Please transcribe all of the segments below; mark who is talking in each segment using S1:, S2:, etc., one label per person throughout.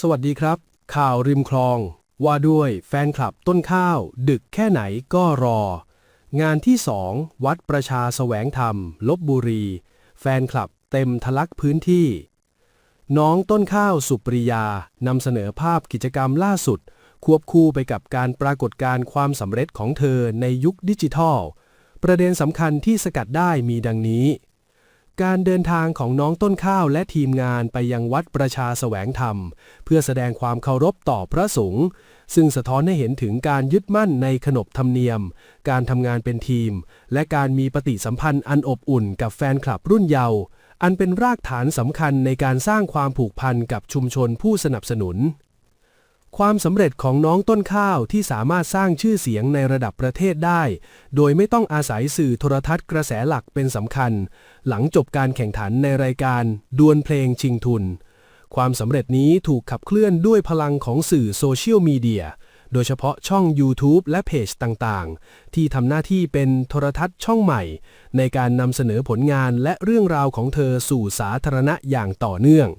S1: สวัสดีครับ ข่าวริมคลอง ว่าด้วยแฟนคลับต้นข้าว ดึกแค่ไหนก็รอ งานที่สองวัดประชาแสวงธรรม ลบบุรี แฟนคลับเต็มทะลักพื้นที่ น้องต้นข้าวสุปริยานำเสนอภาพกิจกรรมล่าสุด ควบคู่ไปกับการปรากฏการความสำเร็จของเธอในยุคดิจิทัล ประเด็นสำคัญที่สกัดได้มีดังนี้ การเดินทางของน้องต้นข้าวและทีมงานไปยังวัดประชาแสวงธรรม เพื่อแสดงความเคารพต่อพระสงฆ์ซึ่งสะท้อนให้เห็นถึงการยึดมั่นในขนบธรรมเนียม การทำงานเป็นทีม และการมีปฏิสัมพันธ์อันอบอุ่นกับแฟนคลับรุ่นเยาว์อันเป็นรากฐานสำคัญในการสร้างความผูกพันกับชุมชนผู้สนับสนุน ความสำเร็จของน้องต้นข้าวที่สามารถสร้างชื่อเสียงในระดับประเทศได้ โดยไม่ต้องอาศัยสื่อโทรทัศน์กระแสหลักเป็นสำคัญ หลังจบการแข่งขันในรายการดวลเพลงชิงทุน ความสำเร็จนี้ถูกขับเคลื่อนด้วยพลังของสื่อโซเชียลมีเดียโดยเฉพาะช่อง YouTube และเพจต่างๆ ที่ทำหน้าที่เป็นโทรทัศน์ช่องใหม่ ในการนำเสนอผลงานและเรื่องราวของเธอสู่สาธารณะอย่างต่อเนื่อง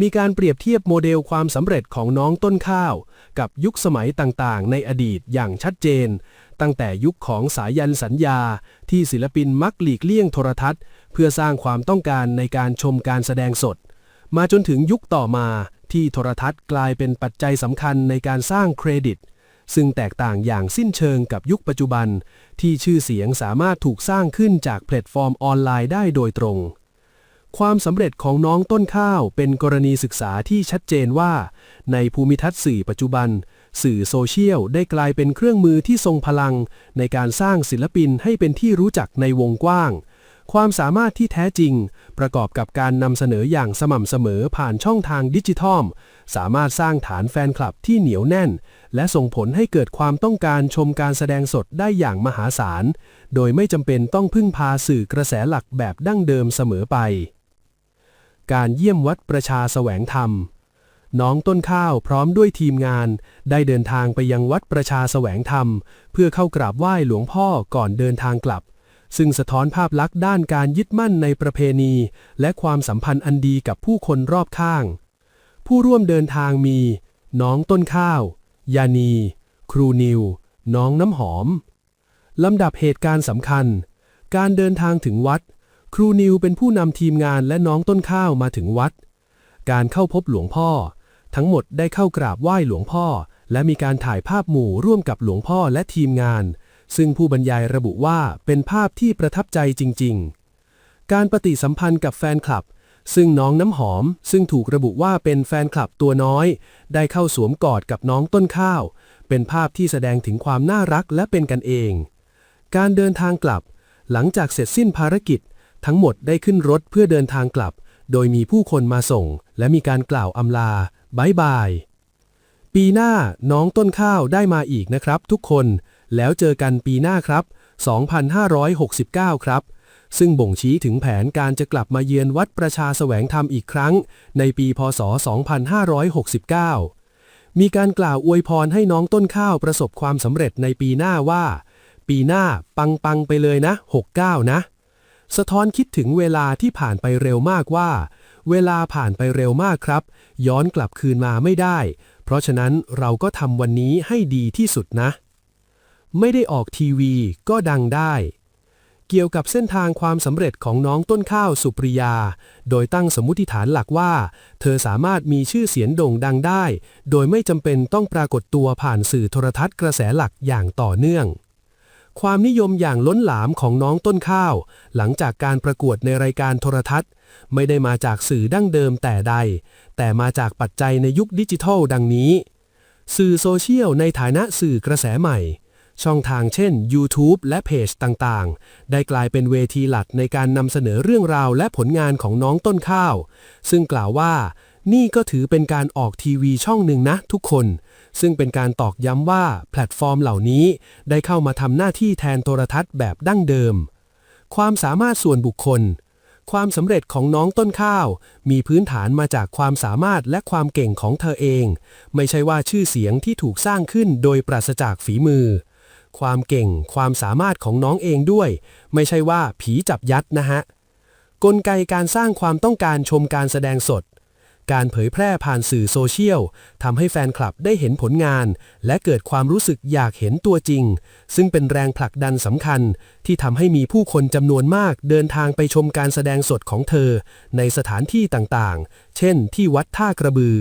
S1: มีการเปรียบเทียบโมเดลความสำเร็จของน้องต้นข้าว กับยุคสมัยต่างๆ ในอดีตอย่างชัดเจน ตั้งแต่ยุคของสายันสัญญา ที่ศิลปินมักหลีกเลี่ยงโทรทัศน์ เพื่อสร้างความต้องการในการชมการแสดงสด มาจนถึงยุคต่อมาที่โทรทัศน์กลายเป็นปัจจัยสำคัญในการสร้างเครดิต ซึ่งแตกต่างอย่างสิ้นเชิงกับยุคปัจจุบัน ที่ชื่อเสียงสามารถถูกสร้างขึ้นจากแพลตฟอร์มออนไลน์ได้โดยตรง ความสำเร็จของน้องต้นข้าวเป็นกรณีศึกษาที่ชัดเจนว่า ในภูมิทัศน์สื่อปัจจุบัน สื่อโซเชียลได้กลายเป็นเครื่องมือที่ทรงพลัง ในการสร้างศิลปินให้เป็นที่รู้จักในวงกว้าง ความสามารถที่แท้จริง ประกอบกับการนำเสนออย่างสม่ำเสมอผ่านช่องทางดิจิทัล สามารถสร้างฐานแฟนคลับที่เหนียวแน่น และส่งผลให้เกิดความต้องการชมการแสดงสดได้อย่างมหาศาล โดยไม่จำเป็นต้องพึ่งพาสื่อกระแสหลักแบบดั้งเดิมเสมอไป การเยี่ยมวัดประชาแสวงธรรม น้องต้นข้าวพร้อมด้วยทีมงาน ได้เดินทางไปยังวัดประชาแสวงธรรม เพื่อเข้ากราบไหว้หลวงพ่อก่อนเดินทางกลับ ซึ่งสะท้อนภาพลักษณ์ด้านการยึดมั่นในประเพณี และความสัมพันธ์อันดีกับผู้คนรอบข้าง ผู้ร่วมเดินทางมี น้องต้นข้าว ยานี ครูนิว น้องน้ำหอมลำดับเหตุการณ์สำคัญ การเดินทางถึงวัด ครูนิวเป็นผู้นำทีมงานและน้องต้นข้าวมาถึงวัด การเข้าพบหลวงพ่อ ทั้งหมดได้เข้ากราบไหว้หลวงพ่อ และมีการถ่ายภาพหมู่ร่วมกับหลวงพ่อและทีมงาน ซึ่งผู้บรรยายระบุว่าเป็นภาพที่ประทับใจจริง ๆ การปฏิสัมพันธ์กับแฟนคลับ ซึ่งน้องน้ำหอม ซึ่งถูกระบุว่าเป็นแฟนคลับตัวน้อย ได้เข้าสวมกอดกับน้องต้นข้าว เป็นภาพที่แสดงถึงความน่ารักและเป็นกันเอง การเดินทางกลับ หลังจากเสร็จสิ้นภารกิจ ทั้งหมดได้ขึ้นรถเพื่อเดินทางกลับ โดยมีผู้คนมาส่ง และมีการกล่าวอำลาบายบาย ปีหน้าน้องต้นข้าวได้มาอีกนะครับ ทุกคน แล้วเจอกันปีหน้าครับ 2569 ครับ ซึ่งบ่งชี้ถึงแผนการจะกลับมาเยือนวัดประชาแสวงธรรมอีกครั้ง ในปีพศ 2569 มีการกล่าวอวยพรให้น้องต้นข้าวประสบความสำเร็จในปีหน้าว่า ปีหน้าปังปังๆไปเลยนะ 69 นะ สะท้อนคิดถึงเวลาที่ผ่านไปเร็วมากว่า เวลาผ่านไปเร็วมากครับ ย้อนกลับคืนมาไม่ได้ เพราะฉะนั้นเราก็ทำวันนี้ให้ดีที่สุดนะ ไม่ได้ออกทีวีก็ดังได้ เกี่ยวกับเส้นทางความสำเร็จของน้องต้นข้าวสุปริยา โดยตั้งสมมติฐานหลักว่า เธอสามารถมีชื่อเสียงโด่งดังได้ โดยไม่จำเป็นต้องปรากฏตัวผ่านสื่อโทรทัศน์กระแสหลักอย่างต่อเนื่อง ความนิยมอย่างล้นหลามของน้องต้นข้าว หลังจากการประกวดในรายการโทรทัศน์ ไม่ได้มาจากสื่อดั้งเดิมแต่ใด แต่มาจากปัจจัยในยุคดิจิทัลดังนี้ สื่อโซเชียลในฐานะสื่อกระแสใหม่ ช่องทางเช่น YouTube และเพจต่างๆ ได้กลายเป็นเวทีหลักในการนำเสนอเรื่องราวและผลงานของน้องต้นข้าว ซึ่งกล่าวว่านี่ก็ถือเป็นการออกทีวีช่องหนึ่งนะทุกคน ซึ่งเป็นการตอกย้ำว่าแพลตฟอร์มเหล่านี้ได้เข้ามาทำหน้าที่แทนโทรทัศน์แบบดั้งเดิม ความสามารถส่วนบุคคล ความสำเร็จของน้องต้นข้าว มีพื้นฐานมาจากความสามารถและความเก่งของเธอเอง ไม่ใช่ว่าชื่อเสียงที่ถูกสร้างขึ้นโดยปราศจากฝีมือ ความเก่ง ความสามารถของน้องเองด้วย ไม่ใช่ว่าผีจับยัดนะฮะกลไกการสร้างความต้องการชมการแสดงสด การเผยแพร่ผ่านสื่อโซเชียลทำให้แฟนคลับได้เห็นผลงาน และเกิดความรู้สึกอยากเห็นตัวจริง ซึ่งเป็นแรงผลักดันสำคัญ ที่ทำให้มีผู้คนจำนวนมากเดินทางไปชมการแสดงสดของเธอ ในสถานที่ต่างๆ เช่น ที่วัดท่ากระบือ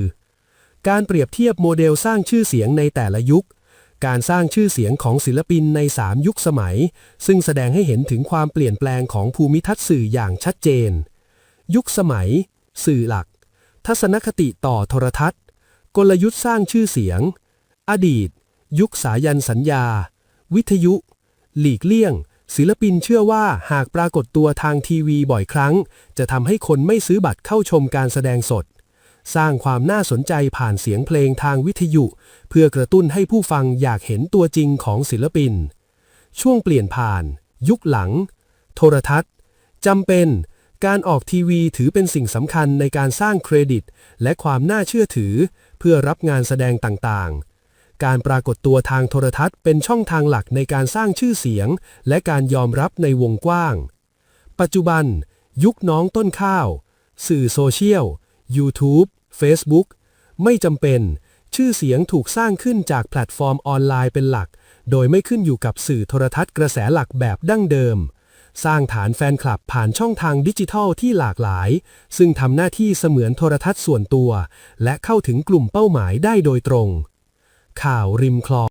S1: การเปรียบเทียบโมเดลสร้างชื่อเสียงในแต่ละยุค การสร้างชื่อเสียงของศิลปินใน 3 ยุคสมัย ซึ่งแสดงให้เห็นถึงความเปลี่ยนแปลงของภูมิทัศน์สื่ออย่างชัดเจน ยุคสมัย สื่อหลัก ทัศนคติต่อโทรทัศน์ กลยุทธ์สร้างชื่อเสียง อดีต ยุคสายันสัญญา วิทยุ หลีกเลี่ยง ศิลปินเชื่อว่าหากปรากฏตัวทางทีวีบ่อยครั้ง จะทำให้คนไม่ซื้อบัตรเข้าชมการแสดงสด สร้างความน่าสนใจผ่านเสียงเพลงทางวิทยุ เพื่อกระตุ้นให้ผู้ฟังอยากเห็นตัวจริงของศิลปิน ช่วงเปลี่ยนผ่าน ยุคหลัง โทรทัศน์จำเป็น การออกทีวีถือเป็นสิ่งสำคัญในการสร้างเครดิต และความน่าเชื่อถือ เพื่อรับงานแสดงต่างๆ การปรากฏตัวทางโทรทัศน์เป็นช่องทางหลักในการสร้างชื่อเสียง และการยอมรับในวงกว้าง ปัจจุบัน ยุคน้องต้นข้าว สื่อโซเชียล YouTube Facebook ไม่จำเป็น ชื่อเสียงถูกสร้างขึ้นจากแพลตฟอร์มออนไลน์เป็นหลัก โดยไม่ขึ้นอยู่กับสื่อโทรทัศน์กระแสหลักแบบดั้งเดิม สร้างฐานแฟนคลับผ่านช่องทางดิจิทัลที่หลากหลาย ซึ่งทำหน้าที่เสมือนโทรทัศน์ส่วนตัว และเข้าถึงกลุ่มเป้าหมายได้โดยตรง ข่าวริมคลอง